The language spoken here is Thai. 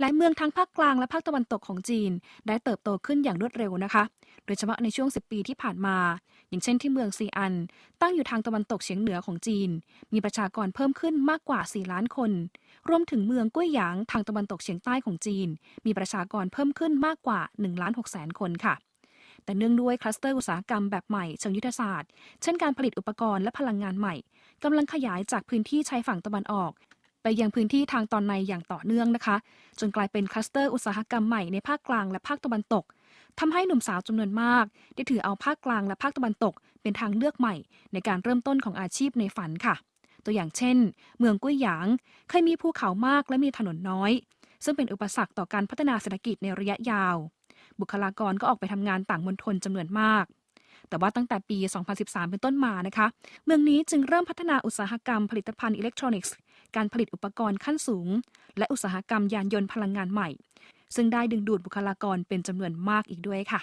หลายเมืองทั้งภาคกลางและภาคตะวันตกของจีน ได้เติบโตขึ้นอย่างรวดเร็วนะคะ โดยเฉพาะในช่วง 10 ปีที่ผ่านมา อย่างเช่นที่เมืองซีอัน ตั้งอยู่ทางตะวันตกเฉียงเหนือของจีน มีประชากรเพิ่มขึ้นมากกว่า 4 ล้านคน รวมถึงเมืองกุ้ยหยางทางตะวันตกเฉียงใต้ของจีน มีประชากรเพิ่มขึ้นมากกว่า1ล้าน6แสนคนค่ะแต่เนื่องด้วยคลัสเตอร์อุตสาหกรรมแบบใหม่เชิงยุทธศาสตร์ เช่นการผลิตอุปกรณ์และพลังงานใหม่ กำลังขยายจากพื้นที่ชายฝั่งตะวันออก ไปยังพื้นที่ทางตอนในอย่างต่อเนื่องนะคะ จนกลายเป็นคลัสเตอร์อุตสาหกรรมใหม่ในภาคกลางและภาคตะวันตกทำให้หนุ่มสาวจำนวนมาก ได้ถือเอาภาคกลางและภาคตะวันตก เป็นทางเลือกใหม่ ในการเริ่มต้นของอาชีพในฝันค่ะ ตัวอย่างเช่น เมืองกุ้ยหยาง เคยมีภูเขามากและมีถนนน้อย ซึ่งเป็นอุปสรรคต่อการพัฒนาเศรษฐกิจในระยะยาว บุคลากรก็ออกไปทำงานต่างมณฑลจำนวนมากแต่ว่าตั้งแต่ปี 2013 เป็นต้นมานะคะ เมืองนี้จึงเริ่มพัฒนาอุตสาหกรรมผลิตภัณฑ์อิเล็กทรอนิกส์ การผลิตอุปกรณ์ขั้นสูง และอุตสาหกรรมยานยนต์พลังงานใหม่ ซึ่งได้ดึงดูดบุคลากรเป็นจำนวนมากอีกด้วยค่ะ